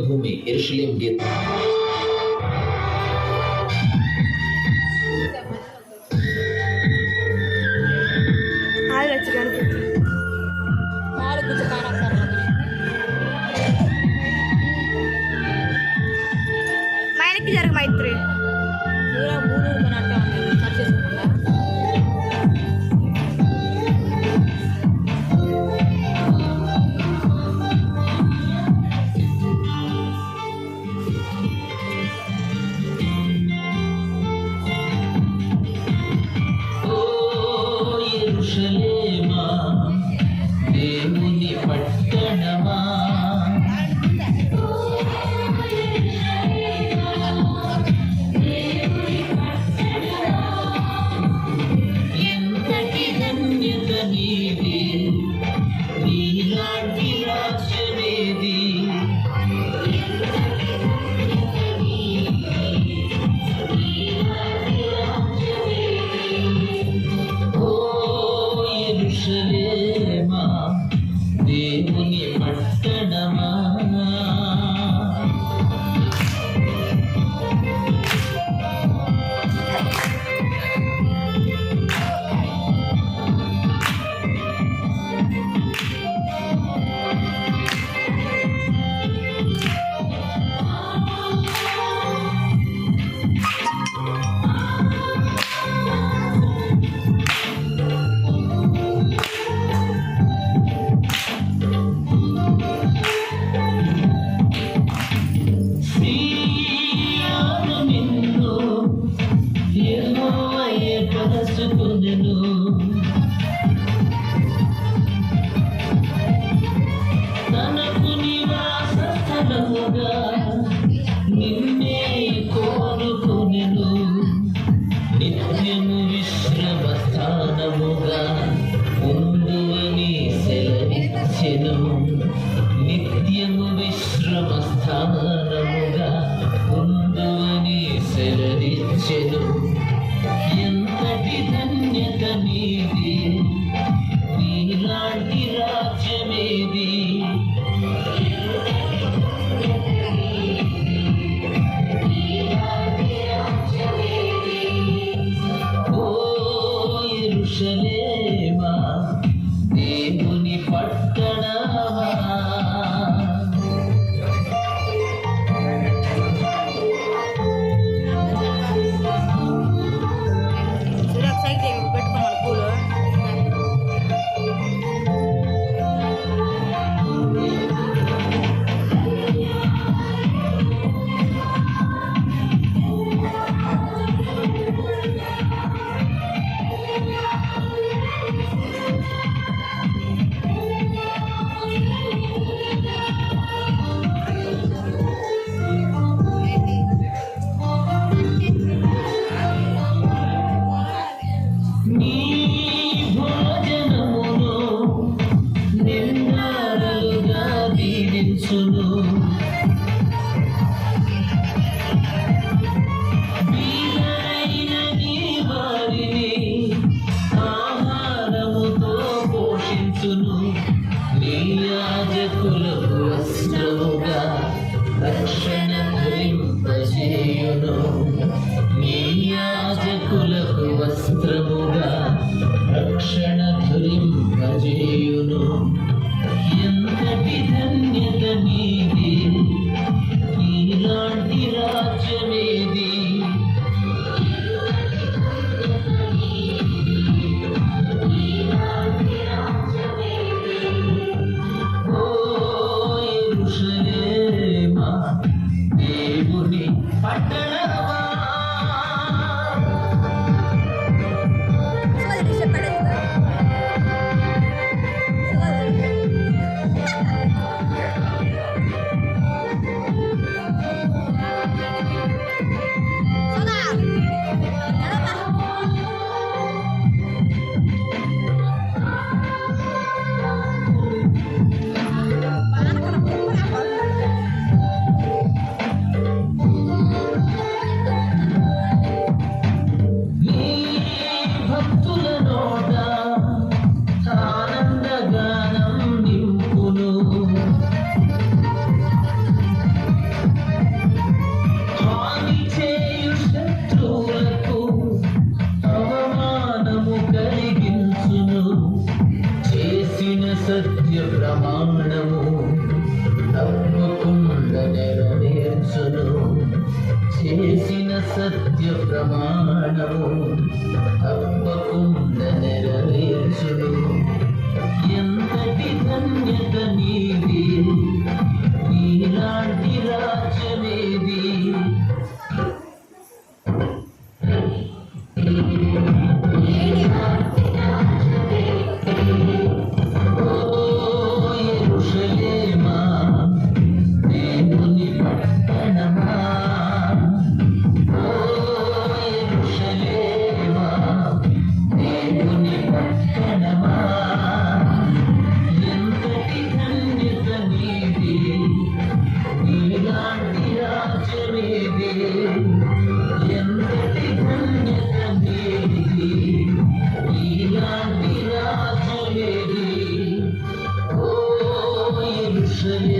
பூமி எருஷலேம் மைனக்கு ஜருகு மைத்ரி. மூணு மூணு நாட்டம் சர்ச்சை சொன்னாங்க 是 你 ఉందువని సెలవిచ్చెను నిత్యము విశ్రమ స్థానముగా ఉందువని సెలవిచ్చెను. ఎంతటి ధన్యత నీది? దర్శనములింపచేయును నీ యాజకులకు వస్త్రముగా రక్షణ ధరింపజేయును ఎంతటి ధన్యత నీది సత్య ప్రమాణము తప్పకుండా నెరవేర్చును చేసిన సత్య ప్రమాణము తప్ప Sing